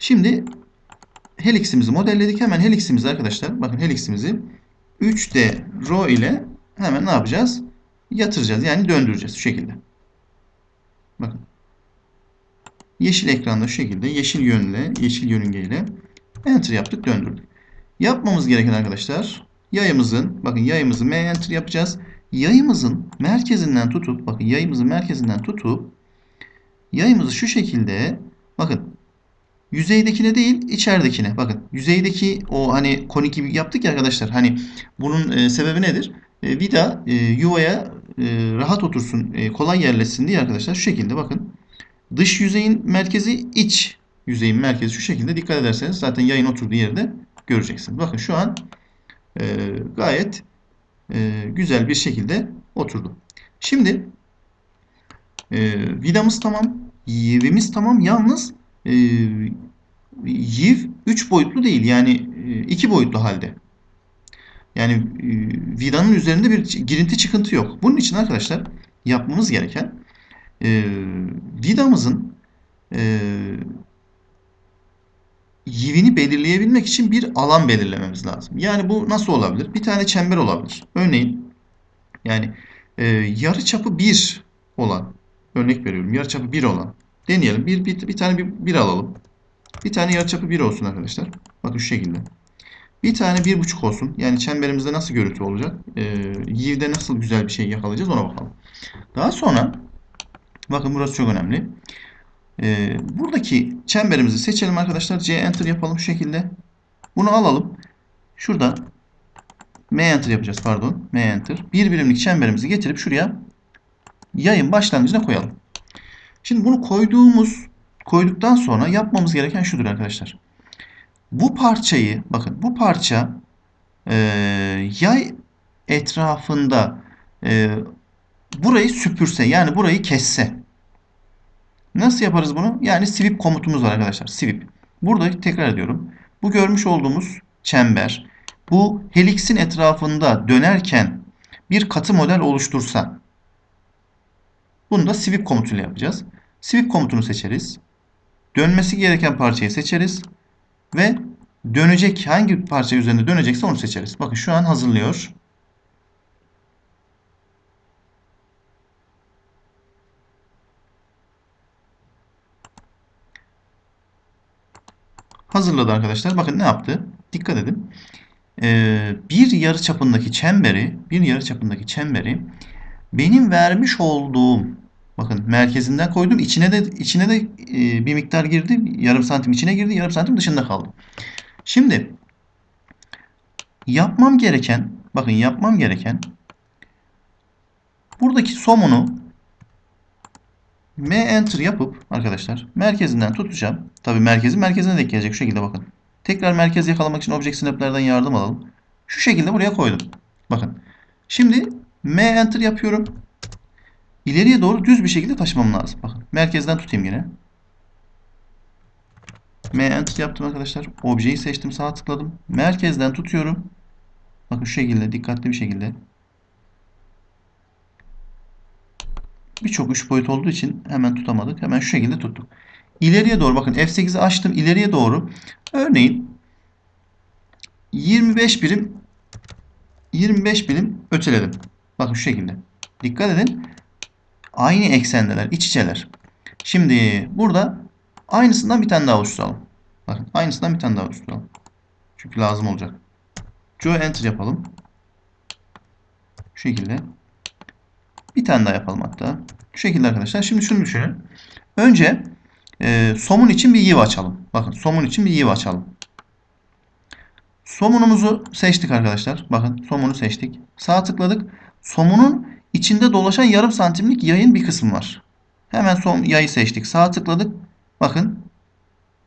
Şimdi heliximizi modelledik. Hemen heliximizi arkadaşlar bakın heliximizi 3D row ile hemen ne yapacağız? Yatıracağız. Yani döndüreceğiz şu şekilde. Bakın. Yeşil ekranda şu şekilde yeşil yönle, yeşil yörüngeyle enter yaptık, döndürdük. Yapmamız gereken arkadaşlar yayımızın bakın yayımızı M enter yapacağız. Yayımızın merkezinden tutup bakın yayımızın merkezinden tutup yayımızı şu şekilde bakın yüzeydekine değil içeridekine bakın yüzeydeki o hani konik gibi yaptık ya arkadaşlar hani bunun e, sebebi nedir? E, vida e, yuvaya e, rahat otursun e, kolay yerleşsin diye arkadaşlar şu şekilde bakın dış yüzeyin merkezi iç yüzeyin merkezi şu şekilde dikkat ederseniz zaten yayın oturduğu yerde göreceksiniz. Bakın şu an e, gayet e, güzel bir şekilde oturdu. Şimdi e, vidamız tamam. Yivimiz tamam. Yalnız e, yiv 3 boyutlu değil. Yani 2 boyutlu halde. Yani e, vidanın üzerinde bir girinti çıkıntı yok. Bunun için arkadaşlar yapmamız gereken e, vidamızın e, yivini belirleyebilmek için bir alan belirlememiz lazım. Yani bu nasıl olabilir? Bir tane çember olabilir. Örneğin yani e, yarı çapı 1 olan örnek veriyorum. Yarı çapı 1 olan deneyelim. Bir, bir, bir tane bir, bir alalım. Bir tane yarı çapı 1 olsun arkadaşlar. Bakın şu şekilde. Bir tane 1.5 olsun. Yani çemberimizde nasıl görüntü olacak? E, yivde nasıl güzel bir şey yakalayacağız ona bakalım. Daha sonra bakın burası çok önemli. Ee, buradaki çemberimizi seçelim arkadaşlar. C enter yapalım şu şekilde. Bunu alalım. Şurada M enter yapacağız pardon. M enter. Bir birimlik çemberimizi getirip şuraya yayın başlangıcına koyalım. Şimdi bunu koyduğumuz koyduktan sonra yapmamız gereken şudur arkadaşlar. Bu parçayı bakın bu parça e, yay etrafında e, burayı süpürse yani burayı kesse Nasıl yaparız bunu? Yani sweep komutumuz var arkadaşlar. Sweep. Burada tekrar ediyorum. Bu görmüş olduğumuz çember bu helixin etrafında dönerken bir katı model oluştursa bunu da sweep komutuyla yapacağız. Sweep komutunu seçeriz. Dönmesi gereken parçayı seçeriz. Ve dönecek hangi parça üzerinde dönecekse onu seçeriz. Bakın şu an hazırlıyor. hazırladı arkadaşlar. Bakın ne yaptı? Dikkat edin. Ee, bir yarı çapındaki çemberi, bir yarı çapındaki çemberi benim vermiş olduğum bakın merkezinden koydum. içine de içine de e, bir miktar girdi. Yarım santim içine girdi. Yarım santim dışında kaldı. Şimdi yapmam gereken bakın yapmam gereken buradaki somunu M enter yapıp arkadaşlar merkezinden tutacağım. Tabii merkezi merkezine denk gelecek şu şekilde bakın. Tekrar merkez yakalamak için Object Snap'lerden yardım alalım. Şu şekilde buraya koydum. Bakın. Şimdi M enter yapıyorum. İleriye doğru düz bir şekilde taşımam lazım. Bakın. Merkezden tutayım yine. M enter yaptım arkadaşlar. Objeyi seçtim. Sağ tıkladım. Merkezden tutuyorum. Bakın şu şekilde dikkatli bir şekilde birçok 3 boyut olduğu için hemen tutamadık. Hemen şu şekilde tuttuk. İleriye doğru bakın F8'i açtım. ileriye doğru örneğin 25 birim 25 birim öteledim. Bakın şu şekilde. Dikkat edin. Aynı eksendeler, iç içeler. Şimdi burada aynısından bir tane daha oluşturalım. Bakın aynısından bir tane daha oluşturalım. Çünkü lazım olacak. Joe Enter yapalım. Şu şekilde. Bir tane daha yapalım hatta. Şu şekilde arkadaşlar. Şimdi şunu düşünün. Önce e, somun için bir yiv açalım. Bakın somun için bir yiv açalım. Somunumuzu seçtik arkadaşlar. Bakın somunu seçtik. Sağ tıkladık. Somunun içinde dolaşan yarım santimlik yayın bir kısmı var. Hemen son yayı seçtik. Sağ tıkladık. Bakın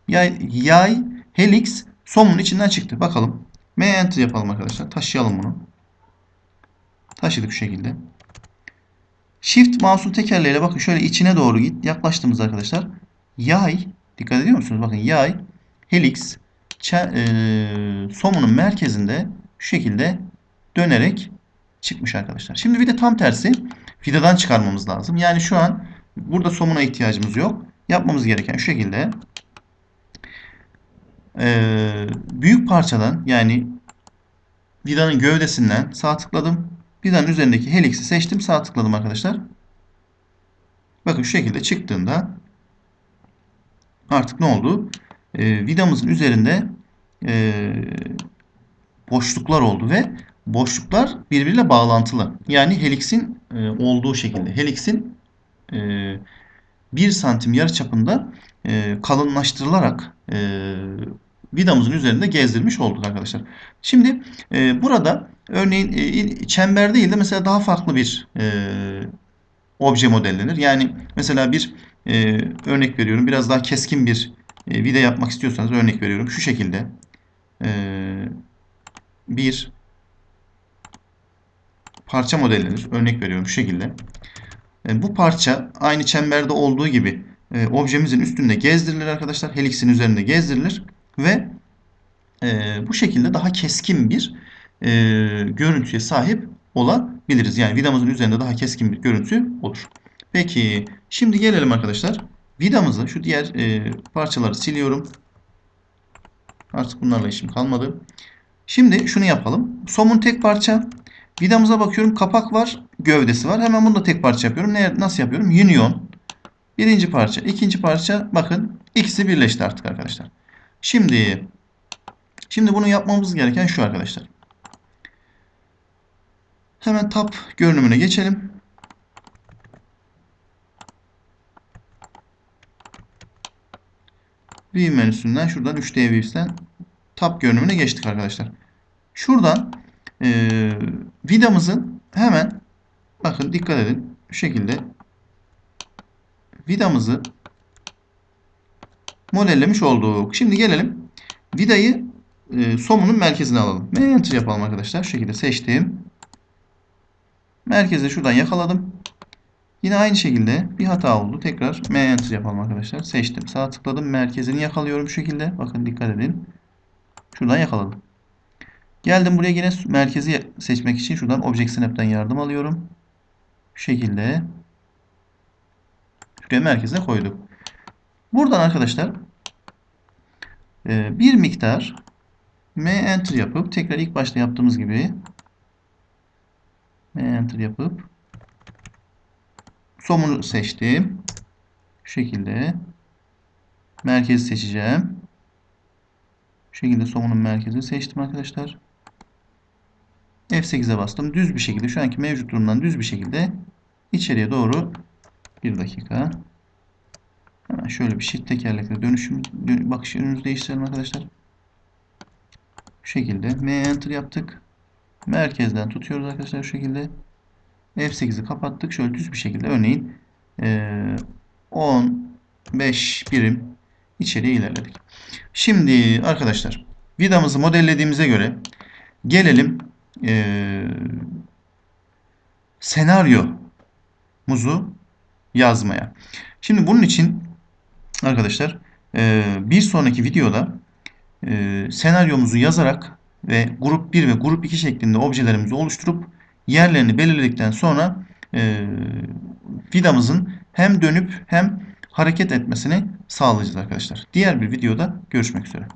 yay, yay helix somunun içinden çıktı. Bakalım. M enter yapalım arkadaşlar. Taşıyalım bunu. Taşıdık şu şekilde. Shift mouse'un tekerleğiyle bakın şöyle içine doğru git. Yaklaştığımız arkadaşlar. Yay. Dikkat ediyor musunuz? Bakın yay. Helix. E, somunun merkezinde şu şekilde dönerek çıkmış arkadaşlar. Şimdi bir de tam tersi vidadan çıkarmamız lazım. Yani şu an burada somuna ihtiyacımız yok. Yapmamız gereken şu şekilde e, büyük parçadan yani vidanın gövdesinden sağ tıkladım. Vidanın üzerindeki helix'i seçtim. Sağ tıkladım arkadaşlar. Bakın şu şekilde çıktığında artık ne oldu? E, vidamızın üzerinde e, boşluklar oldu ve boşluklar birbiriyle bağlantılı. Yani helix'in e, olduğu şekilde. Helix'in e, 1 santim yarıçapında e, kalınlaştırılarak e, vidamızın üzerinde gezdirmiş olduk arkadaşlar. Şimdi e, burada örneğin e, çember değil de mesela daha farklı bir e, obje modellenir. Yani mesela bir e, örnek veriyorum biraz daha keskin bir e, vida yapmak istiyorsanız örnek veriyorum şu şekilde e, bir parça modellenir. Örnek veriyorum şu şekilde. E, bu parça aynı çemberde olduğu gibi e, objemizin üstünde gezdirilir arkadaşlar. Helix'in üzerinde gezdirilir ve e, bu şekilde daha keskin bir görüntüye sahip olabiliriz. Yani vidamızın üzerinde daha keskin bir görüntü olur. Peki şimdi gelelim arkadaşlar. Vidamızı şu diğer parçaları siliyorum. Artık bunlarla işim kalmadı. Şimdi şunu yapalım. Somun tek parça. Vidamıza bakıyorum. Kapak var. Gövdesi var. Hemen bunu da tek parça yapıyorum. Ne, nasıl yapıyorum? Union. Birinci parça. ikinci parça. Bakın ikisi birleşti artık arkadaşlar. Şimdi şimdi bunu yapmamız gereken şu arkadaşlar. Hemen tab görünümüne geçelim. View menüsünden şuradan 3D Views'ten tab görünümüne geçtik arkadaşlar. Şuradan e, vidamızın hemen bakın dikkat edin şu şekilde vidamızı modellemiş olduk. Şimdi gelelim vidayı e, somunun merkezine alalım. M enter yapalım arkadaşlar. Şu şekilde seçtim. Merkezi şuradan yakaladım. Yine aynı şekilde bir hata oldu. Tekrar M enter yapalım arkadaşlar. Seçtim. Sağ tıkladım. Merkezini yakalıyorum şu şekilde. Bakın dikkat edin. Şuradan yakaladım. Geldim buraya yine merkezi seçmek için şuradan Object Snap'ten yardım alıyorum. Şu şekilde. Şuraya merkezine koyduk. Buradan arkadaşlar e, bir miktar M enter yapıp tekrar ilk başta yaptığımız gibi M enter yapıp somunu seçtim. Şu şekilde merkezi seçeceğim. Şu şekilde somunun merkezini seçtim arkadaşlar. F8'e bastım. Düz bir şekilde şu anki mevcut durumdan düz bir şekilde içeriye doğru bir dakika. Hemen şöyle bir shift tekerlekle dönüşüm bakış yönümüzü değiştirelim arkadaşlar. Şu şekilde M enter yaptık. Merkezden tutuyoruz arkadaşlar şu şekilde. F8'i kapattık. Şöyle düz bir şekilde örneğin 15 birim içeriye ilerledik. Şimdi arkadaşlar vidamızı modellediğimize göre gelelim e, senaryomuzu yazmaya. Şimdi bunun için arkadaşlar e, bir sonraki videoda e, senaryomuzu yazarak ve grup 1 ve grup 2 şeklinde objelerimizi oluşturup yerlerini belirledikten sonra e, vidamızın hem dönüp hem hareket etmesini sağlayacağız arkadaşlar. Diğer bir videoda görüşmek üzere.